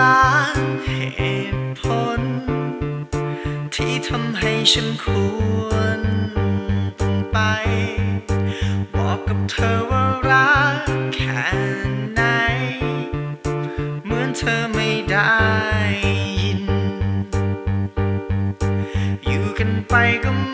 ล้านเหตุผล ที่ทำให้ฉันควรต้องไป บอกกับเธอว่ารักแค่ไหน เหมือนเธอไม่ได้ยิน อยู่กันไปก็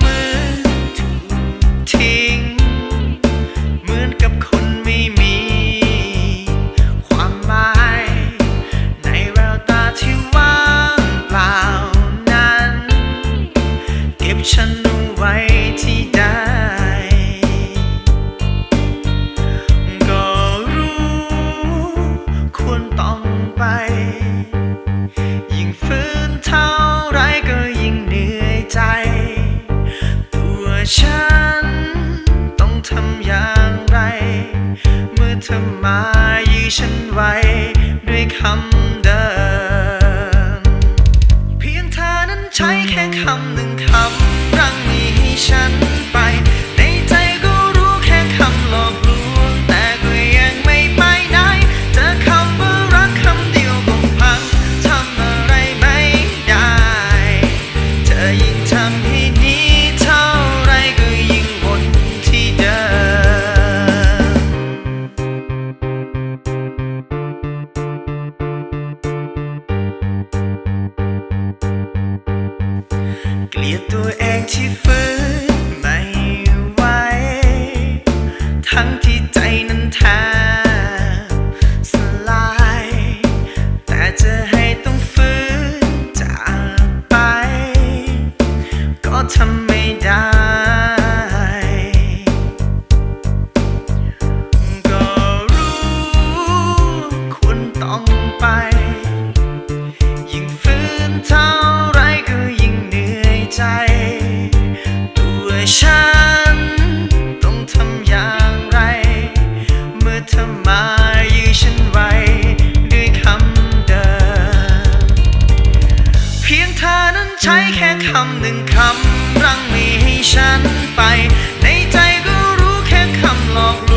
มายื้อฉันไว้ ทำไม่ได้ ก็รู้ควรต้องไป ยิ่งฝืนเท่าไรก็ยิ่งเหนื่อยใจ ตัวฉันต้องทำอย่างไร เมื่อเธอมายื้อฉันไว้ คำหนึ่งคำรั้งไม่ให้ฉันไป ในใจก็รู้แค่คำหลอก